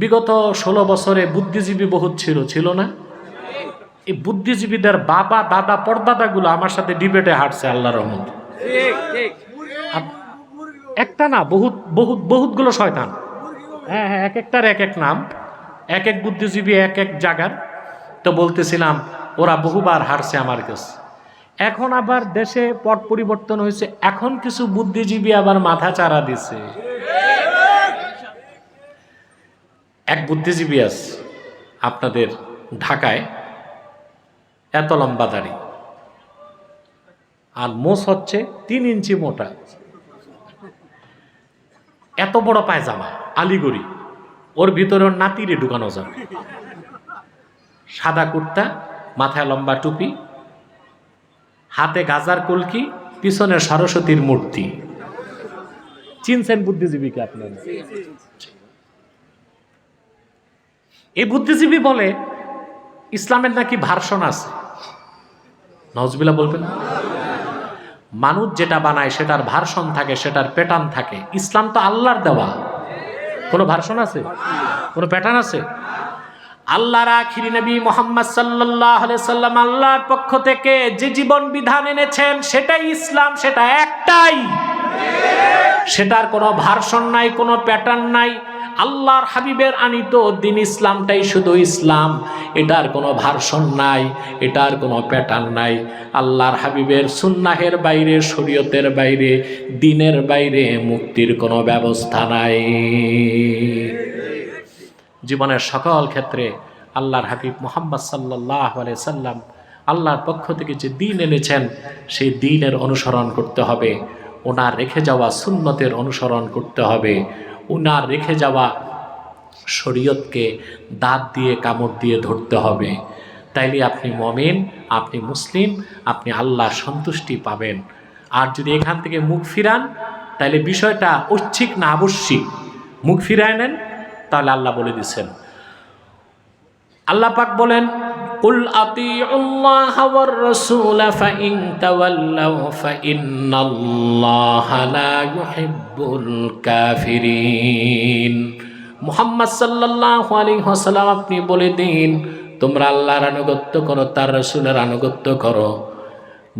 বিগত ষোলো বছরে বুদ্ধিজীবী বহুত ছিল ছিল না? এই বুদ্ধিজীবীদের বাবা, দাদা, পরদাদাগুলো আমার সাথে ডিবেটে হাঁটছে, আল্লাহ রহমত। একটা না, বহুত বহুত, বহুতগুলো শয়তান। হ্যাঁ হ্যাঁ এক একটার এক এক নাম, এক এক বুদ্ধিজীবী, এক এক জায়গার তো বলতেছিলাম, ওরা বহুবার হারছে আমার কাছে। এখন আবার দেশে পট পরিবর্তন হয়েছে, এখন কিছু বুদ্ধিজীবী আবার মাথা চারা দিছে। এক বুদ্ধিজীবী আছে আপনাদের ঢাকায় এত লম্বা দাড়ি আর মোষ হচ্ছে তিন ইঞ্চি মোটা। এত বড় পায়জামা, আলিগড়ি। ওর ভিতরে ওর নাতিরে ঢুকানো যাবে সাদা কুর্তা, মাথায় লম্বা টুপি, হাতে গাজার কলকি, পিছনে সরস্বতীর মূর্তি। চিনছেন বুদ্ধিজীবীকে আপনারা? এই বুদ্ধিজীবী বলে ইসলামের নাকি ভার্সন আছে। নজবিলা বলবেন। মানুষ যেটা বানায় সেটার ভার্সন থাকে, সেটার প্যাটার্ন থাকে। ইসলাম তো আল্লাহর দেওয়া। কোনো ভার্সন আছে? কোনো প্যাটার্ন আছে? আল্লাহর আখিরি নবী মোহাম্মদ সাল্লাহ সাল্লাম আল্লাহর পক্ষ থেকে যে জীবন বিধান এনেছেন, সেটাই ইসলাম, সেটা একটাই। সেটার কোনো ভার্সন নাই, কোনো প্যাটার্ন নাই। আল্লাহর হাবিবের আনিত দিন ইসলামটাই শুধু ইসলাম। এটার কোনো ভার্সন নাই, এটার কোনো প্যাটার্ন নাই। আল্লাহর হাবিবের সুন্নাহের বাইরে, শরীয়তের বাইরে, দিনের বাইরে মুক্তির কোনো ব্যবস্থা নাই। জীবনের সকল ক্ষেত্রে আল্লাহর হাবিব মোহাম্মদ সাল্লাহ সাল্লাম আল্লাহর পক্ষ থেকে যে দিন এনেছেন, সেই দিনের অনুসরণ করতে হবে। ওনার রেখে যাওয়া সুন্নতের অনুসরণ করতে হবে। উনার রেখে যাওয়া শরীয়তকে দাঁত দিয়ে, কামড় দিয়ে ধরতে হবে। তাইলে আপনি মমেন, আপনি মুসলিম, আপনি আল্লাহ সন্তুষ্টি পাবেন। আর যদি এখান থেকে মুখ ফিরান তাহলে বিষয়টা ঐচ্ছিক না আবশ্যিক। মুখ ফিরায় নেন, তাহলে আল্লাহ বলে দিচ্ছেন আল্লাহ পাক বলেন কুল আতিউল্লাহ ওয়ার রাসূল, ফাইন তাওয়াল্লাউ, ফাইন্নাল্লাহা লা ইউহিব্বুল কাফিরিন। মুহাম্মদ সাল্লাল্লাহু আলাইহি ওয়াসাল্লাম, আপনি বলে দিন, তোমরা আল্লাহর আনুগত্য করো, তার রাসূলের আনুগত্য করো।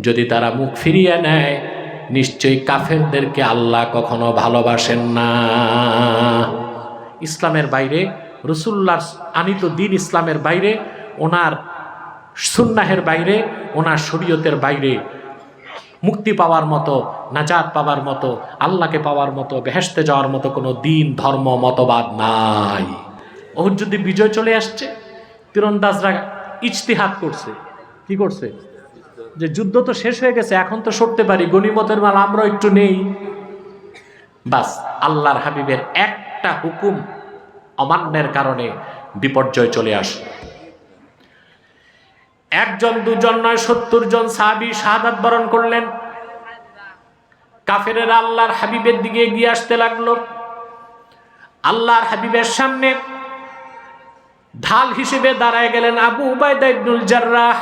যদি তারা মুখ ফিরিয়ে নেয়, নিশ্চয়ই কাফেরদেরকে আল্লাহ কখনো ভালোবাসেন না। ইসলামের বাইরে রসুল্লার আনিত দিন ইসলামের বাইরে, ওনার সুন্নাহের বাইরে, ওনার শরীয়তের বাইরে মুক্তি পাওয়ার মতো, নাজাত পাওয়ার মতো, আল্লাহকে পাওয়ার মতো বেহেসতে যাওয়ার মতো কোনো দিন, ধর্ম, মতবাদ নাই। ওর যদি বিজয় চলে আসছে, তীরন্দাজরা ইজতিহাত করছে। কি করছে? যে যুদ্ধ তো শেষ হয়ে গেছে, এখন তো সরতে পারি, গণিমতের মাল আমরা একটু নেই। বাস, আল্লাহর হাবিবের একটা হুকুম অমান্যের কারণে বিপর্যয় চলে আসে একজন, দুজন নয়, সত্তর জন সাহাবি শাহাদাত বরণ করলেন। কাফেরের আল্লাহর হাবিবের দিকে এগিয়ে আসতে লাগল। আল্লাহর হাবিবের সামনে ঢাল হিসেবে দাঁড়ায় গেলেন আবু উবায়দা ইবনুল জার্রাহ।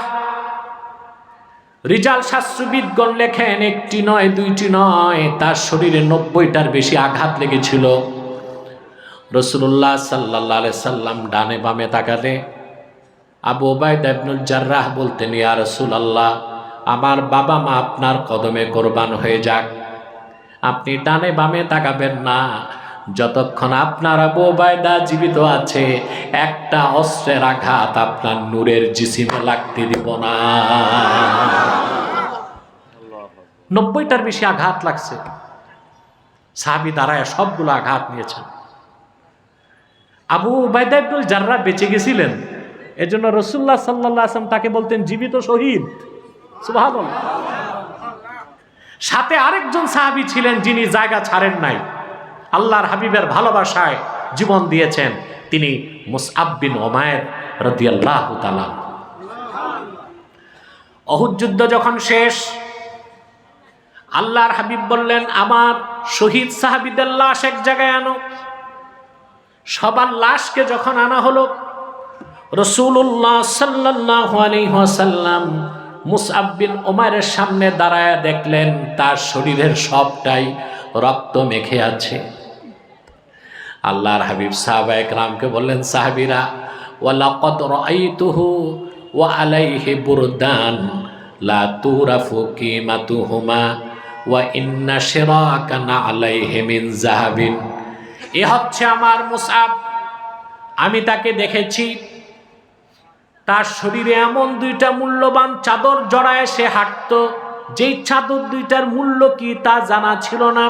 রিজাল শাস্ত্রবিদগণ লেখেন, একটি নয়, দুইটি নয়, তার শরীরে নব্বইটার বেশি আঘাত লেগেছিল। রসুল্লাহ সাল্লাহ সাল্লাম ডানে বামে তাকালে আবু ওবায়দা ইবনুল জার্রাহ বলতেন, ইয়া রসুল আল্লাহ আমার বাবা মা আপনার কদমে কোরবান হয়ে যাক। আপনি ডানে বামে তাকাবেন না। যতক্ষণ আপনার আবু ওবায়দা জীবিত আছে, একটা অস্ত্রের আঘাত আপনার নূরের জিসিমে লাগতে দিব না। নব্বইটার বেশি আঘাত লাগছে। সাহাবি দাঁড়ায় সবগুলো আঘাত নিয়েছেন। আবু উবায়দা ইবনুল জাররা বেঁচে গেছিলেন। এজন্য রসুল্লাহ সাল্লাহ আসলাম তাকে বলতেন, জীবিত শহীদ। সাথে আরেকজন সাহাবি ছিলেন যিনি জায়গা ছাড়েন নাই। আল্লাহর হাবিবের ভালোবাসায় জীবন দিয়েছেন তিনি মুসআব বিন ওমায়ের রদিয়াল্লাহ তালা অহুদ যুদ্ধ যখন শেষ, আল্লাহর হাবিব বললেন, আমার শহীদ সাহাবিদের লাশ এক জায়গায় আনো। সবার লাশকে যখন আনা হলো রসুল্লাহ সাল্লাহ আলহাসাল্লাম মুসআব বিন ওমারের সামনে দাঁড়ায় দেখলেন, তার শরীরের সবটাই রক্ত মেখে আছে। আল্লাহর হাবিব সাহাবা একরামকে বললেন, সাহাবিরা, ওয়ালাকদ রাআইতুহু ওয়া আলাইহি বুরদান, লা তুরাফু কিমাতুহুমা ওয়া ইন্না শিরাকানা আলাইহি মিন যাহাবিন। এ হচ্ছে আমার মুসআব। আমি তাকে দেখেছি তার শরীরে এমন দুইটা মূল্যবান চাদর জড়ায় সে হাঁটত, যেই চাদর দুইটার মূল্য কি তা জানা ছিল না।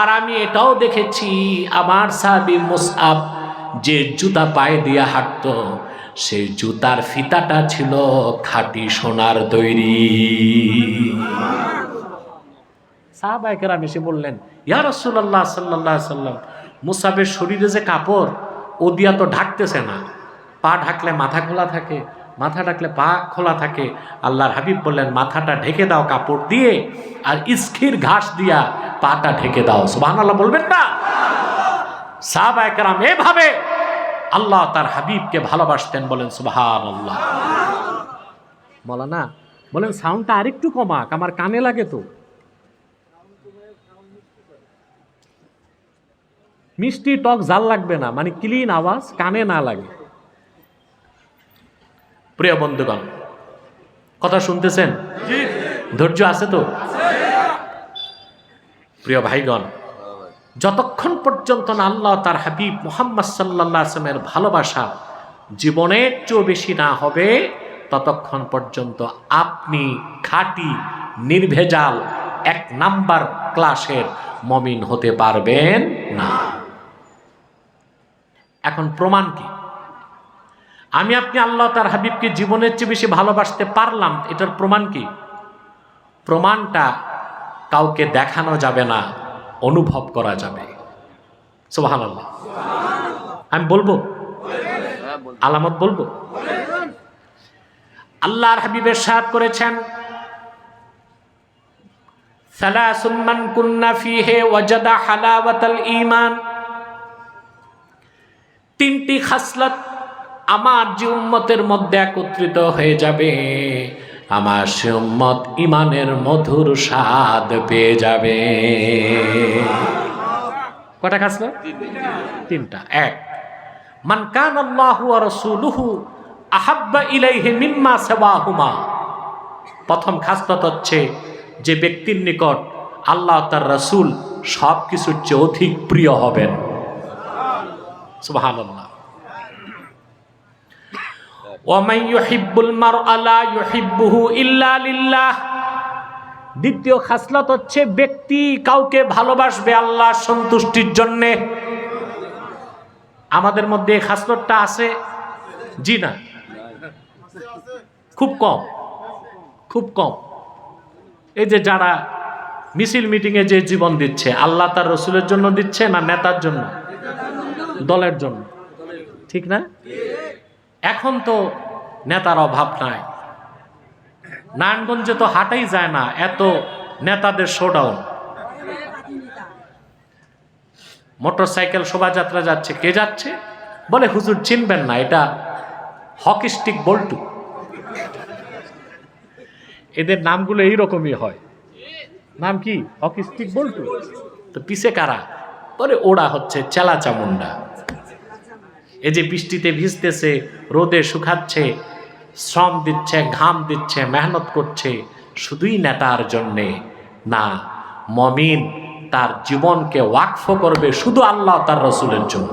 আর আমি এটাও দেখেছি আমার সাবি মুসআব যে জুতা পায়ে দিয়ে হাঁটত সেই জুতার ফিতাটা ছিল খাঁটি সোনার তৈরি। সাহাবাইকেরাম এসে বললেন, ইয়া রসুল্লাহ সাল্লাহ সাল্লাম শরীরে যে কাপড়, ও দিয়া তো ঢাকতেছে না। পা ঢাকলে মাথা খোলা থাকে, মাথা ঢাকলে পা খোলা থাকে। আল্লাহর হাবিব বললেন, মাথাটা ঢেকে দাও কাপড় দিয়ে আর ইস্কির ঘাস দিয়া পাটা ঢেকে দাও। সুবাহ আল্লাহ বলবেন না? সাহাবা একরাম এভাবে আল্লাহ তার হাবিবকে ভালোবাসতেন বলেন সুবাহান আল্লাহ না বলেন, সাউন্ডটা আরেকটু কমাক, আমার কানে লাগে তো। মিষ্টি টক জাল লাগবে না মানে ক্লিন আওয়াজ, কানে না লাগে। প্রিয় বন্ধুগণ কথা শুনতেছেন? ধৈর্য আছে তো? প্রিয় ভাইগণ যতক্ষণ পর্যন্ত না আল্লাহ তার হাবিব মোহাম্মদ সাল্লাহ আসলামের ভালোবাসা জীবনের চেয়েও বেশি না হবে ততক্ষণ পর্যন্ত আপনি খাঁটি নির্ভেজাল এক নাম্বার ক্লাসের মমিন হতে পারবেন না। এখন প্রমাণ কি? আমি আপনি আল্লাহ তার হাবিবকে জীবনের চেয়ে বেশি ভালোবাসতে পারলাম, এটার প্রমাণ কি? প্রমাণটা কাউকে দেখানো যাবে না, অনুভব করা যাবে। সোহান আল্লাহ আমি বলব? আলামত বলব? আল্লাহর হাবিবের সাদ করেছেন তিনটি খাসলত আমার যে উম্মতের মধ্যে একত্রিত হয়ে যাবে, আমার সে উম্মত ইমানের মধুর স্বাদ পেয়ে যাবে। কটা খাসলত তিনটা। এক, মান কান আল্লাহু ওয়া রাসূলুহু আহাব্বা ইলাইহি মিম্মা সাওয়াহুমা। প্রথম খাসলত হচ্ছে যে ব্যক্তির নিকট আল্লাহ তার রসুল সব কিছুর চেয়ে অধিক প্রিয় হবেন। সুবহানাল্লাহ। ওয়ামান দ্বিতীয় খাসলত হচ্ছে ব্যক্তি কাউকে ভালোবাসবে আল্লাহ সন্তুষ্টির জন্যে। আমাদের মধ্যে এই খাসলতটা আছে? জি না। খুব কম। খুব কম। এই যে যারা মিছিল মিটিংয়ে যে জীবন দিচ্ছে, আল্লাহ তার রসুলের জন্য দিচ্ছে না নেতার জন্য? দলের জন্য। ঠিক না? এখন তো নেতার অভাব নাই। নারায়ণগঞ্জে তো হাঁটাই যায় না, এত নেতাদের শোডাউন মোটর সাইকেল শোভাযাত্রা যাচ্ছে, কে যাচ্ছে? বলে হুজুর চিনবেন না, এটা হকি স্টিক বল্টু। এদের নামগুলো এইরকমই হয়। নাম কি? Hockey stick Boltu? তো পিছে কারা? বলে ওরা হচ্ছে চেলা চামুন্ডা এই যে বৃষ্টিতে ভিজতেছে, রোদে শুকাচ্ছে, শ্রম দিচ্ছে, ঘাম দিচ্ছে, মেহনত করছে, শুধুই নেতার জন্যে। না, মমিন তার জীবনকে ওয়াকফ করবে শুধু আল্লাহ তার রসুলের জন্য।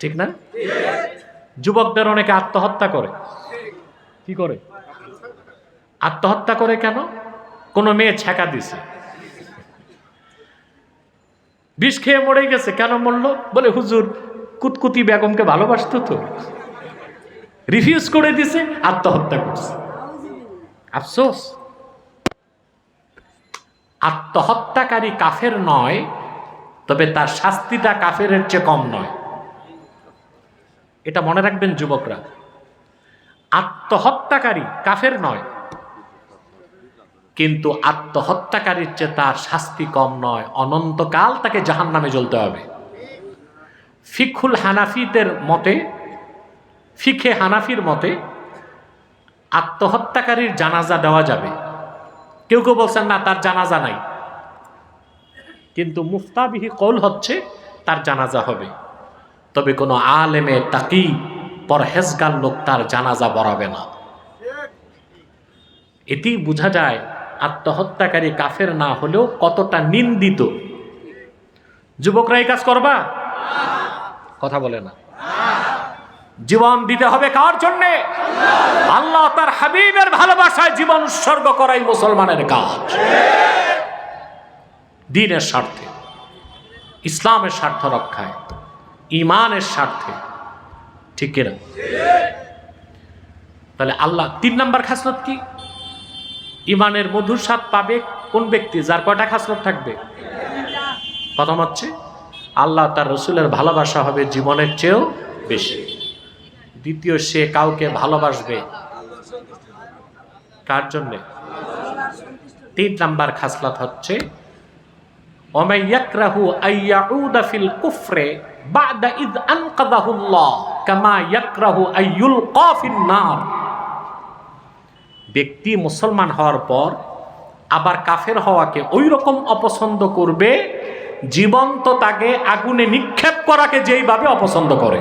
ঠিক না? যুবকদের অনেকে আত্মহত্যা করে। কি করে? আত্মহত্যা করে কেন? কোনো মেয়ে ছেঁকা দিছে। বিষ খেয়ে মরে গেছে, কেন মরলো? বলে, হুজুর, কুতকুতি বেগমকে ভালোবাসতো তো। রিফিউজ করে দিছে, আত্মহত্যা করছে। আফসোস। আত্মহত্যাকারী কাফের নয়, তবে তার শাস্তিটা কাফের চেয়ে কম নয়। এটা মনে রাখবেন যুবকরা। আত্মহত্যাকারী কাফের নয় কিন্তু আত্মহত্যাকারীর চেয়ে তার শাস্তি কম নয়। অনন্তকাল তাকে জাহান নামে জ্বলতে হবে। ফিকুল হানাফিদের মতে ফিখে হানাফির মতে, আত্মহত্যাকারীর জানাজা দেওয়া যাবে। কেউ কেউ বলছেন, না, তার জানাজা নাই। কিন্তু মুফতাবিহি কৌল হচ্ছে, তার জানাজা হবে। তবে কোনো আলেমে তাকি, পরহেজগার লোক তার জানাজা বরাবে না। এটি বোঝা যায় আত্মহত্যাকারী কাফের না হলেও কতটা নিন্দিত। যুবকরা এই কাজ করবা? কথা বলে না। জীবন দিতে হবে কার জন্যে? আল্লাহ তার হাবিবের ভালোবাসায় জীবন উৎসর্গ করাই মুসলমানের কাজ। দিনের স্বার্থে, ইসলামের স্বার্থ রক্ষায়, ইমানের স্বার্থে। ঠিক কিনা? তাহলে আল্লাহ তিন নাম্বার খাসলত কি? ইমানের মধুর স্বাদ পাবে কোন ব্যক্তি যার কয়টা খাসলত থাকবে? প্রথম হচ্ছে, আল্লাহ তার রসুলের ভালোবাসা হবে জীবনের চেয়েও বেশি। দ্বিতীয়, সে কাউকে ভালোবাসবে কার জন্যে? তিন নাম্বার খাসলাত হচ্ছে অমাইয়াকরাহু আইয়াউদা ফিল কুফরে বাদা ইদ আনকাদাহুল্লাহ কামা ইয়াকরাহু আইয়ুল কফিন নার। ব্যক্তি মুসলমান হওয়ার পর আবার কাফের হওয়াকে ওই রকম অপছন্দ করবে, জীবন্ত তাকে আগুনে নিক্ষেপ করাকে যেইভাবে অপছন্দ করে।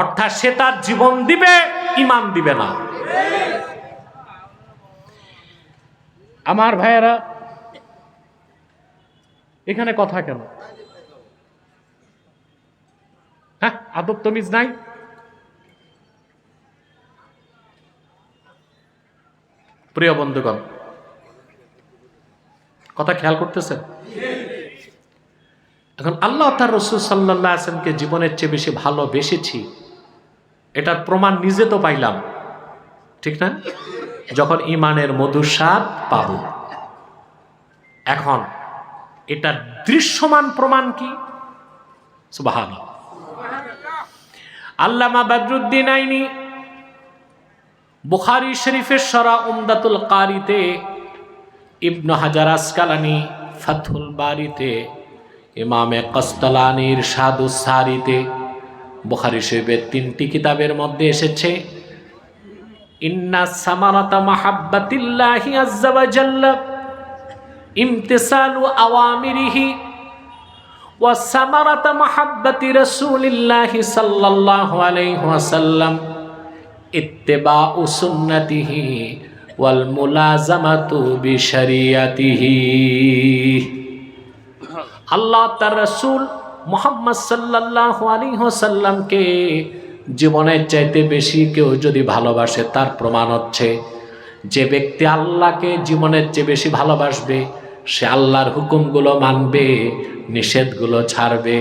অর্থাৎ সে তার জীবন দিবে ইমান দিবে না। আমার ভাইয়েরা, এখানে কথা কেন? হ্যাঁ আদব তমিজ নাই? প্রিয় বন্ধুগণ, কথা খেয়াল করতেছেন? এখন আল্লাহ তার রসুল সাল্লাহ আসলামকে জীবনের চেয়ে বেশি ভালোবেসেছি, এটার প্রমাণ নিজে তো পাইলাম, ঠিক না? যখন ইমানের মধুর পাব। এখন এটা দৃশ্যমান প্রমাণ কি? আল্লামা বাদরুদ্দিন আইনি বুখারি শরীফের সরা উমদাতুল কারিতে, ইবনু হাজার আসকালানি ফাথুল বারিতে, ইমামে কস্তলানির সাদু সারিতে, বুখারি শরীফের তিনটি কিতাবের মধ্যে এসেছে, ইন্না সামারাতা মাহাব্বাতিল্লাহি আজ্জা ওয়া জাল্লা, ইমতিসালু আওয়ামিরিহি, ওয়া সামারাতা মাহাব্বাতি রাসূলিল্লাহি সাল্লাল্লাহু আলাইহি ওয়াসাল্লাম। ইত্তিবাউ সুন্নাতিহি ওয়াল মুলাজামাতু বিশরিয়াতিহি। আল্লাহ তার রাসূল মুহাম্মদ সাল্লাল্লাহু আলাইহি ওয়াসাল্লামকে জীবনের চাইতে বেশি কেউ যদি ভালোবাসে, তার প্রমাণ হচ্ছে যে ব্যক্তি আল্লাহকে জীবনের চেয়ে বেশি ভালোবাসবে, সে আল্লাহর হুকুমগুলো মানবে, নিষেধগুলো ছাড়বে।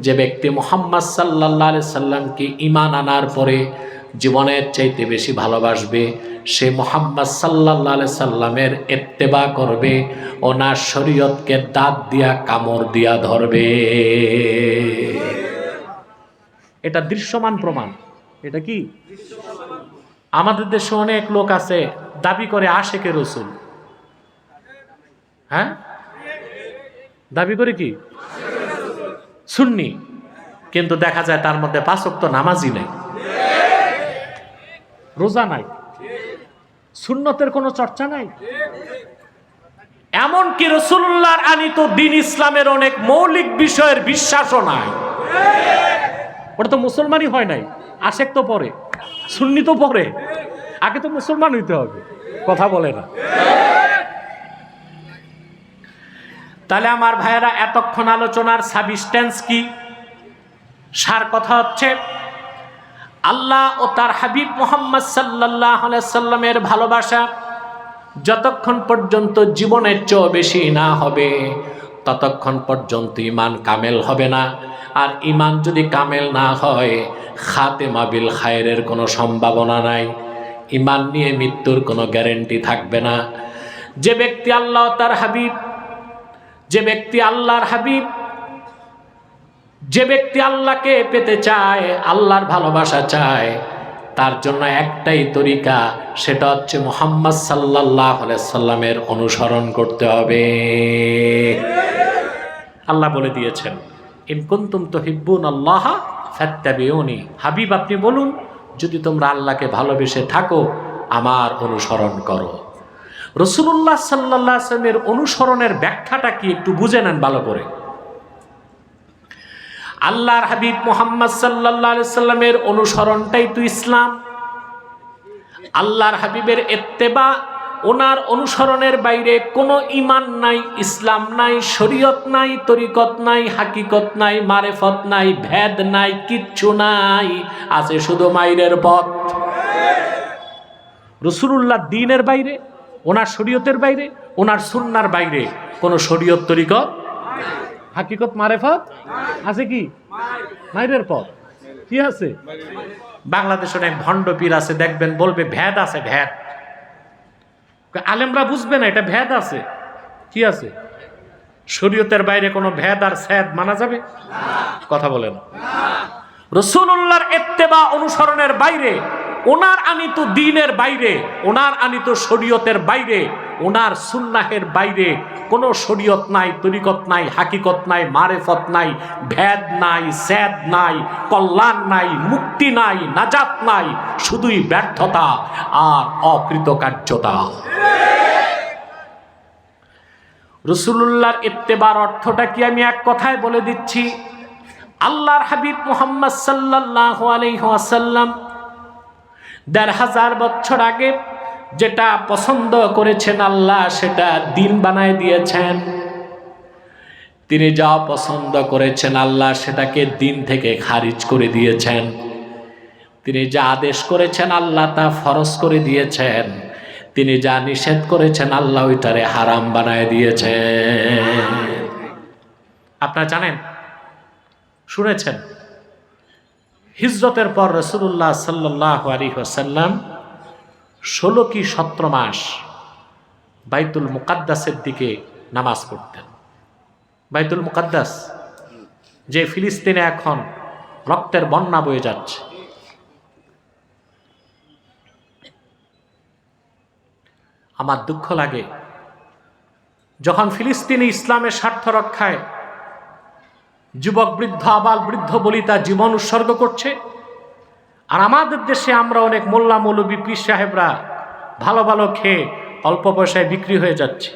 যে ব্যক্তি মোহাম্মদ সাল্লাহ সাল্লামকে ইমান আনার পরে জীবনের চাইতে বেশি ভালোবাসবে, সে মোহাম্মদ সাল্লাহ আলি সাল্লামের এত্তেবা করবে ওনার শরীয়তকে দাঁত দিয়া, কামড় দিয়া ধরবে। এটা দৃশ্যমান প্রমাণ। এটা কি? আমাদের দেশে অনেক লোক আছে, দাবি করে আশেকে রসুল। হ্যাঁ? দাবি করে কি? শুননি কিন্তু দেখা যায় তার মধ্যে পাঁচক তো নামাজি নেই। রোজা নাই। সুন্নতের কোনো চর্চা নাই। এমনকি রসুল্লাহর আনিত দিন ইসলামের অনেক মৌলিক বিষয়ের বিশ্বাসও নাই। ওটা তো মুসলমানই হয় নাই। আশেক তো পরে, সুন্নি তো পরে। আগে তো মুসলমান হইতে হবে, কথা বলে না। তাহলে আমার ভাইয়েরা, এতক্ষণ আলোচনার সাবিস্টেন্স কি? সার কথা হচ্ছে আল্লাহ ও তার হাবিব মোহাম্মদ সাল্লাহ সাল্লামের ভালোবাসা যতক্ষণ পর্যন্ত জীবনের চেয়েও বেশি না হবে, ততক্ষণ পর্যন্ত ইমান কামেল হবে না। আর ইমান যদি কামেল না হয় খাতে মাবিল খায়ের কোনো সম্ভাবনা নাই। ইমান নিয়ে মৃত্যুর কোনো গ্যারেন্টি থাকবে না। যে ব্যক্তি আল্লাহ তার হাবিব, যে ব্যক্তি আল্লাহর হাবিব যে ব্যক্তি আল্লাহকে পেতে চায়, আল্লাহর ভালোবাসা চায়, তার জন্য একটাই তরিকা, সেটা হচ্ছে মোহাম্মদ সাল্লাহ সাল্লামের অনুসরণ করতে হবে। আল্লাহ বলে দিয়েছেন ইনকুন্তুম তো হিব্বুন আল্লাহ ফ্যাত্তাবিউনি হাবিব, আপনি বলুন, যদি তোমরা আল্লাহকে ভালোবেসে থাকো, আমার অনুসরণ করো। রসুল্লাহ সাল্লাহ আসলামের অনুসরণের ব্যাখ্যাটা কি একটু বুঝে নেন ভালো করে। আল্লাহর হাবিব মোহাম্মদ সাল্লাহ সাল্লামের অনুসরণটাই তো ইসলাম। আল্লাহর হাবিবের এত্তেবা ওনার অনুসরণের বাইরে কোনো ইমান নাই, ইসলাম নাই, শরীয়ত নাই, তরিকত নাই, হাকিকত নাই, মারেফত নাই, ভেদ নাই, কিচ্ছু নাই, আছে শুধু মাইরের পথ। রসুল্লাহ দিনের বাইরে, ওনার শরীয়তের বাইরে, ওনার সুন্নার বাইরে কোনো শরীয়ত তরিকত হাকিকত মারেফত? আছে কি? মাইরের পথ। কি আছে? বাংলাদেশে অনেক ভণ্ড পীর আছে দেখবেন বলবে ভেদ আছে ভেদ। আলেমরা বুঝবে না এটা ভেদ আছে। কি আছে? শরীয়তের বাইরে কোনো ভেদ আর স্যাদ মানা যাবে? কথা বলেন। রসুল্লাহর এত্তেবা অনুসরণের বাইরে ওনার আনিত দিনের বাইরে, ওনার আনিত শরীয়তের বাইরে, ওনার সুন্নাহের বাইরে কোনো শরীয়ত নাই, তরিকত নাই, হাকিকত নাই, মারেফত নাই, ভেদ নাই স্যাদ নাই, কল্যাণ নাই, মুক্তি নাই, নাজাত নাই, শুধুই ব্যর্থতা আর অকৃতকার্যতা। রসুল্লাহর ইত্তেবার অর্থটা কি আমি এক কথায় বলে দিচ্ছি? আল্লাহর হাবিব মোহাম্মদ সাল্লাহ আলহাসাল্লাম দেড় হাজার বছর আগে যেটা পছন্দ করেছেন আল্লাহ, সেটা দিন বানায় দিয়েছেন। তিনি যা পছন্দ করেছেন আল্লাহ, সেটাকে দিন থেকে খারিজ করে দিয়েছেন। তিনি যা আদেশ করেছেন আল্লাহ, তা ফরজ করে দিয়েছেন। তিনি যা নিষেধ করেছেন আল্লাহ, ওইটারে হারাম বানায় দিয়েছেন। আপনারা জানেন? শুনেছেন? হিজরতের পর রসুল্লাহ সাল্লাহ আলী ওসাল্লাম ষোলো কি সতেরো মাস বাইতুল মুকাদ্দাসের দিকে নামাজ পড়তেন। বাইতুল মুকাদ্দাস, যে ফিলিস্তিনে এখন রক্তের বন্যা বয়ে যাচ্ছে। আমার দুঃখ লাগে, যখন ফিলিস্তিনি ইসলামের স্বার্থ রক্ষায় যুবক বৃদ্ধ আবাল বৃদ্ধ বলিতা জীবন উৎসর্গ করছে। আর আমাদের দেশে আমরা অনেক মোল্লা মৌলবী, পীর সাহেবরা ভালো ভালো খেয়ে অল্প পয়সায় বিক্রি হয়ে যাচ্ছে।